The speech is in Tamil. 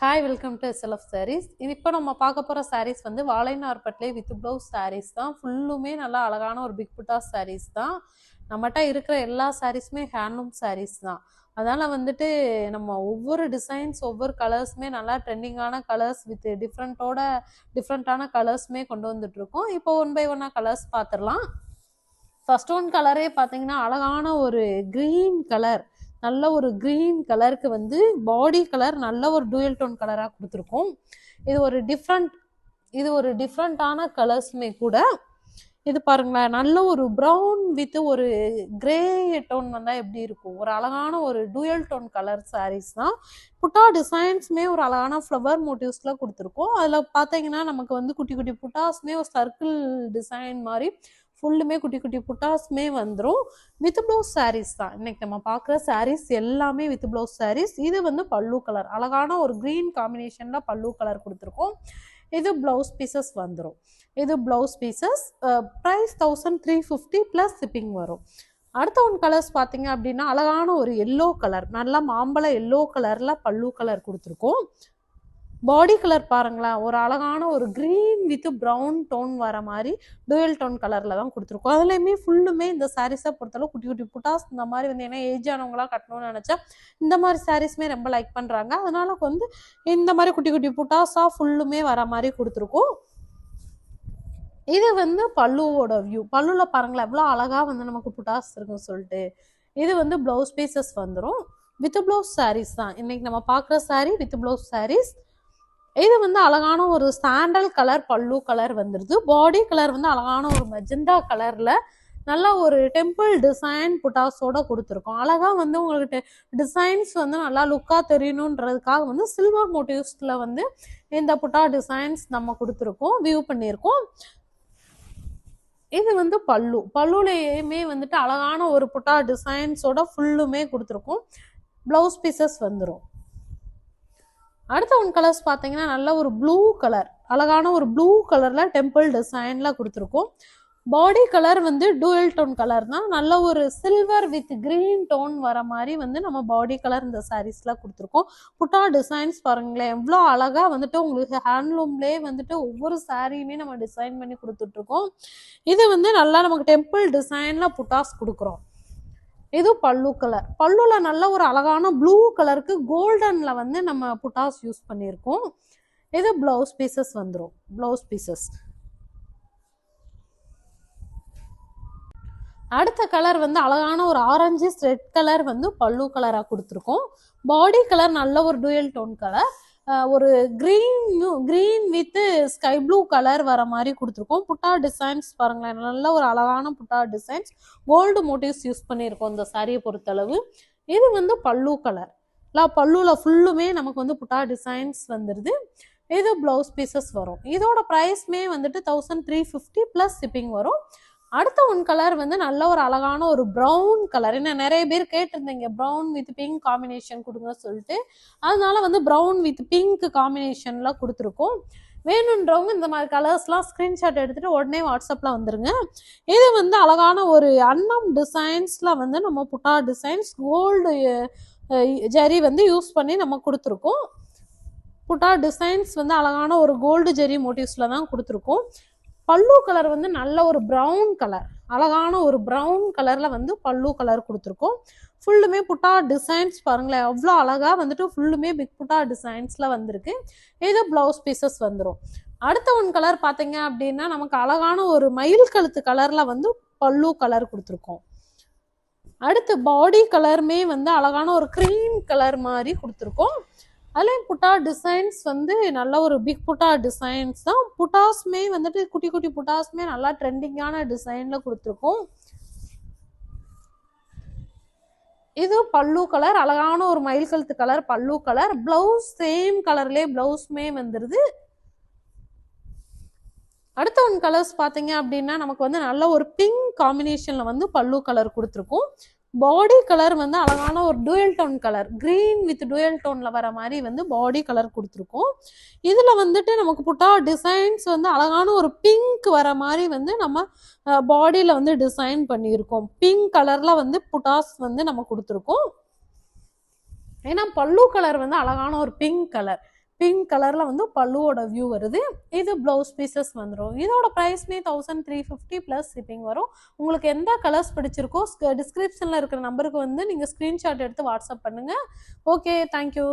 Hi welcome to self sarees இது இப்போ நம்ம பார்க்க போகிற சாரீஸ் வந்து வாழைநார்பட்லே வித் ப்ளவுஸ் சாரீஸ் தான். ஃபுல்லுமே நல்லா அழகான ஒரு பிக் புட்டா சாரீஸ் தான். நம்மகிட்ட இருக்கிற எல்லா சாரீஸுமே ஹேண்ட்லூம் சாரீஸ் தான். அதனால் வந்துட்டு நம்ம ஒவ்வொரு டிசைன்ஸ் ஒவ்வொரு கலர்ஸுமே நல்லா ட்ரெண்டிங்கான கலர்ஸ் வித் டிஃப்ரெண்ட்டோட டிஃப்ரெண்ட்டான கலர்ஸுமே கொண்டு வந்துட்ருக்கோம் இப்போ ஒன் பை ஒன்னாக கலர்ஸ் பார்த்துடலாம் ஃபர்ஸ்ட் ஒன் கலரே பார்த்தீங்கன்னா அழகான ஒரு க்ரீன் கலர் நல்ல ஒரு க்ரீன் கலருக்கு வந்து பாடி கலர் நல்ல ஒரு டூயல் டோன் கலராக கொடுத்துருக்கோம். இது ஒரு டிஃப்ரெண்ட் இது ஒரு டிஃப்ரெண்ட்டான கலர்ஸுமே கூட இது பாருங்களேன் நல்ல ஒரு ப்ரௌன் வித் ஒரு கிரே டோன் வந்தால் எப்படி இருக்கும்? ஒரு அழகான ஒரு டூயல் டோன் கலர் சாரீஸ் தான் புட்டா டிசைன்ஸுமே ஒரு அழகான ஃப்ளவர் மோட்டிவ்ஸில் கொடுத்துருக்கோம். அதில் பார்த்தீங்கன்னா நமக்கு வந்து குட்டி குட்டி புட்டாஸ்மே ஒரு சர்க்கிள் டிசைன் மாதிரி ஃபுல்லுமே குட்டி குட்டி புட்டாஸ்மே வந்துடும் வித் ப்ளவுஸ் சாரீஸ் தான். இன்னைக்கு நம்ம பார்க்குற சாரீஸ் எல்லாமே வித் ப்ளவுஸ் சாரீஸ் இது வந்து பல்லு கலர் அழகான ஒரு க்ரீன் காம்பினேஷனில் பல்லு கலர் கொடுத்துருக்கோம். இது ப்ளவுஸ் பீசஸ் வந்துடும் இது blouse pieces price thousand three fifty plus shipping வரும். அடுத்த ஒன் கலர்ஸ் பார்த்தீங்க அப்படின்னா அழகான ஒரு எல்லோ கலர் நல்லா மாம்பழ எல்லோ கலரில் பல்லு கலர் கொடுத்துருக்கோம். பாடி கலர் பாருங்களேன். ஒரு அழகான ஒரு க்ரீன் வித் ப்ரௌன் டோன் வர மாதிரி டூயல் டோன் கலரில் தான் கொடுத்துருக்கோம். அதுலேயுமே ஃபுல்லுமே இந்த சாரீஸை பொறுத்தளவு குட்டி குட்டி புட்டாஸ் இந்த மாதிரி வந்து ஏன்னா ஏஜ் ஆனவங்களாம் கட்டணும்னு நினச்சா இந்த மாதிரி சாரீஸுமே ரொம்ப லைக் பண்ணுறாங்க அதனால வந்து இந்த மாதிரி குட்டி குட்டி புட்டாஸாக ஃபுல்லுமே வர மாதிரி கொடுத்துருக்கோம். இது வந்து பல்லுவோட வியூ பல்லுவில் பாருங்களேன் எவ்வளோ அழகாக வந்து நமக்கு புட்டாஸ் இருக்குன்னு சொல்லிட்டு. இது வந்து ப்ளவுஸ் பீசஸ் வந்துடும் வித் ப்ளவுஸ் சாரீஸ் தான். இன்னைக்கு நம்ம பார்க்குற சாரீ வித் ப்ளவுஸ் சாரீஸ் இது வந்து அழகான ஒரு சாண்டல் கலர் பல்லு கலர் வந்துடுது பாடி கலர் வந்து அழகான ஒரு மெஜந்தா கலரில் நல்ல ஒரு டெம்பிள் டிசைன் புட்டாஸோட கொடுத்துருக்கோம். அழகாக வந்து உங்களுக்கு டிசைன்ஸ் வந்து நல்லா லுக்காக தெரியணுன்றதுக்காக வந்து சில்வர் மோட்டிவ்ஸில் வந்து இந்த புட்டா டிசைன்ஸ் நம்ம கொடுத்துருக்கோம் வியூ பண்ணியிருக்கோம். இது வந்து பல்லு பல்லுலேயுமே வந்துட்டு அழகான ஒரு புட்டா டிசைன்ஸோட ஃபுல்லுமே கொடுத்துருக்கோம். ப்ளவுஸ் பீசஸ் வந்துடும் அடுத்த ஒன் கலர்ஸ் பார்த்தீங்கன்னா நல்ல ஒரு ப்ளூ கலர் அழகான ஒரு ப்ளூ கலரில் டெம்பிள் டிசைனில் கொடுத்துருக்கோம். பாடி கலர் வந்து டூயல் டோன் கலர் தான். நல்ல ஒரு சில்வர் வித் கிரீன் டோன் வர மாதிரி வந்து நம்ம பாடி கலர் இந்த சாரீஸ்லாம் கொடுத்துருக்கோம். புட்டா டிசைன்ஸ் பாருங்களேன் எவ்வளோ அழகாக வந்துட்டு உங்களுக்கு ஹேண்ட்லூம்லேயே வந்துட்டு ஒவ்வொரு சாரியுமே நம்ம டிசைன் பண்ணி கொடுத்துட்ருக்கோம் இது வந்து நல்லா நமக்கு டெம்பிள் டிசைனில் புட்டாஸ் கொடுக்குறோம். இது பல்லு கலர் பல்லுல நல்ல ஒரு அழகான ப்ளூ கலருக்கு கோல்டன்ல வந்து நம்ம புட்டாஸ் யூஸ் பண்ணியிருக்கோம். இது பிளவுஸ் பீசஸ் வந்துடும் பிளவுஸ் பீசஸ் அடுத்த கலர் வந்து அழகான ஒரு ஆரஞ்சு ரெட் கலர் வந்து பல்லு கலராக கொடுத்துருக்கோம். பாடி கலர் நல்ல ஒரு டூயல் டோன் கலர் ஒரு green green with sky blue colour வர மாதிரி கொடுத்துருக்கோம். புட்டா டிசைன்ஸ் பாருங்களேன் நல்ல ஒரு அழகான புட்டா டிசைன்ஸ் கோல்டு மோட்டிவ்ஸ் யூஸ் பண்ணியிருக்கோம் இந்த சாரியை பொறுத்தளவு. இது வந்து பல்லு கலர் இல்லை பல்லுவில் ஃபுல்லுமே நமக்கு வந்து புட்டா டிசைன்ஸ் வந்துடுது இது ப்ளவுஸ் பீசஸ் வரும். இதோட ப்ரைஸ்மே வந்துட்டு thousand three fifty plus shipping வரும். அடுத்த ஒன் கலர் வந்து நல்ல ஒரு அழகான ஒரு ப்ரௌன் கலர் என்ன நிறைய பேர் கேட்டிருந்தீங்க ப்ரௌன் வித் பிங்க் காம்பினேஷன் கொடுங்க சொல்லிட்டு. அதனால வந்து ப்ரௌன் வித் பிங்க் காம்பினேஷன்ல கொடுத்துருக்கோம். வேணுன்றவங்க இந்த மாதிரி கலர்ஸ்லாம் ஸ்க்ரீன்ஷாட் எடுத்துகிட்டு உடனே வாட்ஸ்அப்பில் வந்துருங்க. இது வந்து அழகான ஒரு அன்னம் டிசைன்ஸில் வந்து நம்ம புட்டா டிசைன்ஸ் கோல்டு ஜரி வந்து யூஸ் பண்ணி நம்ம கொடுத்துருக்கோம். புட்டா டிசைன்ஸ் வந்து அழகான ஒரு கோல்டு ஜெரி மோட்டிவ்ஸில் தான் கொடுத்துருக்கோம். பல்லு கலர் வந்து நல்ல ஒரு ப்ரௌன் கலர் அழகான ஒரு ப்ரௌன் கலரில் வந்து பல்லு கலர் கொடுத்துருக்கோம். ஃபுல்லுமே புட்டா டிசைன்ஸ் பாருங்களேன். அவ்வளோ அழகாக வந்துட்டு ஃபுல்லுமே பிக் புட்டா டிசைன்ஸில் வந்திருக்கு. ஏதோ ப்ளவுஸ் பீசஸ் வந்துடும் அடுத்த ஒன் கலர் பார்த்தீங்க அப்படின்னா நமக்கு அழகான ஒரு மயில் கழுத்து கலரில் வந்து பல்லு கலர் கொடுத்துருக்கோம். அடுத்து பாடி கலருமே வந்து அழகான ஒரு க்ரீம் கலர் மாதிரி கொடுத்துருக்கோம். அதுலேயும் புட்டா டிசைன்ஸ் வந்து நல்ல ஒரு பிக் புட்டா டிசைன்ஸ் தான். புட்டாஸ்மே வந்துட்டு குட்டி குட்டி புட்டாஸ்மே நல்லா ட்ரெண்டிங்கான டிசைனில் கொடுத்துருக்கோம். இது பல்லு கலர் அழகான ஒரு மயில் கழுத்து கலர் பல்லு கலர் பிளவுஸ் சேம் கலர்லேயே பிளவுஸ்மே வந்துடுது அடுத்த ஒன் கலர்ஸ் பார்த்தீங்க அப்படின்னா நமக்கு வந்து நல்ல ஒரு பிங்க் காம்பினேஷனில் வந்து பல்லு கலர் கொடுத்துருக்கோம். பாடி கலர் வந்து அழகான ஒரு dual tone colour green with dual டோனில் வர மாதிரி வந்து பாடி கலர் கொடுத்துருக்கோம். இதில் வந்துட்டு நமக்கு புட்டா டிசைன்ஸ் வந்து அழகான ஒரு பிங்க் வர மாதிரி வந்து நம்ம பாடியில் வந்து டிசைன் பண்ணியிருக்கோம். பிங்க் கலரில் வந்து புட்டாஸ் வந்து நம்ம கொடுத்துருக்கோம். ஏன்னா பல்லு கலர் வந்து அழகான ஒரு பிங்க் கலர் பிங்க் கலரில் வந்து பல்லுவோட வியூ வருது. இது ப்ளவுஸ் பீசஸ் வந்துடும் இதோட ப்ரைஸ்மே thousand three fifty plus shipping வரும். உங்களுக்கு எந்த கலர்ஸ் பிடிச்சிருக்கோ டிஸ்கிரிப்ஷனில் இருக்கிற நம்பருக்கு வந்து நீங்கள் ஸ்க்ரீன்ஷாட் எடுத்து வாட்ஸ்அப் பண்ணுங்கள் ஓகே தேங்க்யூ